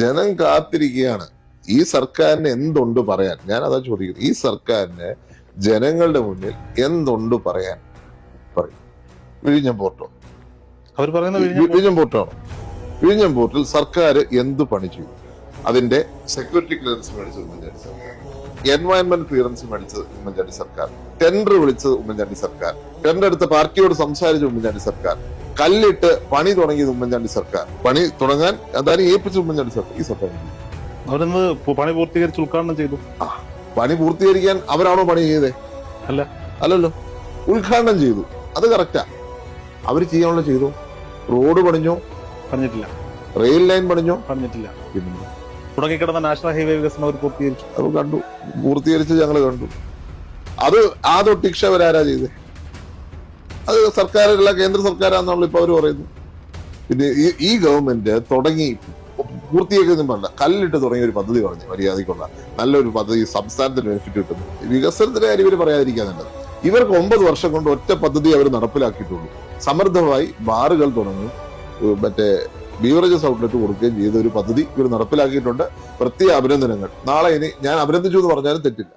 ജനം കാത്തിരിക്കുകയാണ്. ഈ സർക്കാരിന് എന്തുണ്ട് പറയാൻ? ഞാൻ അതാ ചോദിക്കുന്നത്. ഈ സർക്കാരിന് ജനങ്ങളുടെ മുന്നിൽ എന്തുണ്ട് പറയാൻ പറയും. വിഴിഞ്ഞം പോർട്ടോ. അവർ പറയുന്ന വിഴിഞ്ഞം വിഴിഞ്ഞം പോർട്ടാണോ വിഴിഞ്ഞം പോർട്ടിൽ സർക്കാർ എന്ത് പണി ചെയ്തു? അതിന്റെ സെക്യൂരിറ്റി ക്ലിയറൻസ് മേടിച്ചത് ഉമ്മൻചാണ്ടി സർക്കാർ. എൻവയൺമെന്റ് ക്ലിയറൻസ് മേടിച്ചത് ഉമ്മൻചാണ്ടി സർക്കാർ. ടെൻഡർ വിളിച്ചത് ഉമ്മൻചാണ്ടി സർക്കാർ. ടെൻഡർ എടുത്ത പാർട്ടിയോട് സംസാരിച്ച ഉമ്മൻചാണ്ടി സർക്കാർ. കല്ലിട്ട് പണി തുടങ്ങിയത് ഉമ്മൻചാണ്ടി സർക്കാർ. പണി തുടങ്ങാൻ അതായത് ഏൽപ്പിച്ച ഉമ്മൻചാണ്ടി സർക്കാർ ഈ സർക്കാർ. അവരന്ന് പണി പൂർത്തീകരിച്ച് ഉദ്ഘാടനം ചെയ്തു? പണി പൂർത്തീകരിക്കാൻ അവരാണോ പണി ചെയ്തേ? അല്ല. അല്ലല്ലോ. ഉദ്ഘാടനം ചെയ്തു. അത് കറക്റ്റാ. അവർ ചെയ്യാനുള്ള ചെയ്തു. റോഡ് പണിഞ്ഞോ. പറഞ്ഞിട്ടില്ല. റെയിൽ ലൈൻ പണിഞ്ഞോ. പറഞ്ഞിട്ടില്ല. പിന്നെ? തുടങ്ങിക്കിടന്ന നാഷണൽ ഹൈവേ വികസനം അവർ പൂർത്തീകരിച്ചു. അത് കണ്ടു. പൂർത്തീകരിച്ച് ഞങ്ങൾ കണ്ടു. അത് ആ തൊട്ടിക്ഷ അവരാരാ ചെയ്തേ? അത് സർക്കാരല്ല കേന്ദ്ര സർക്കാരാന്നുള്ള ഇപ്പൊ അവർ പറയുന്നു പിന്നെ ഈ ഗവൺമെന്റ് തുടങ്ങി പൂർത്തിയാക്കുന്ന പറഞ്ഞ കല്ലിട്ട് തുടങ്ങിയ ഒരു പദ്ധതി പറഞ്ഞു മര്യാദക്കുള്ള നല്ലൊരു പദ്ധതി സംസ്ഥാനത്തിന് ബെനിഫിറ്റ് കിട്ടുന്നു. വികസനത്തിന്റെ കാര്യം ഇവർ പറയാതിരിക്കാന്നുണ്ട് ഇവർക്ക് ഒമ്പത് വർഷം കൊണ്ട് ഒറ്റ പദ്ധതി അവർ നടപ്പിലാക്കിയിട്ടുള്ളൂ. സമൃദ്ധമായി ബാറുകൾ തുടങ്ങി മറ്റേ ബീവറേജസ് ഔട്ട്ലെറ്റ് കൊടുക്കുകയും ചെയ്ത ഒരു പദ്ധതി ഇവർ നടപ്പിലാക്കിയിട്ടുണ്ട്. പ്രത്യേക അഭിനന്ദനങ്ങൾ. നാളെ ഇനി ഞാൻ അഭിനന്ദിച്ചു എന്ന് പറഞ്ഞാലും തെറ്റില്ല.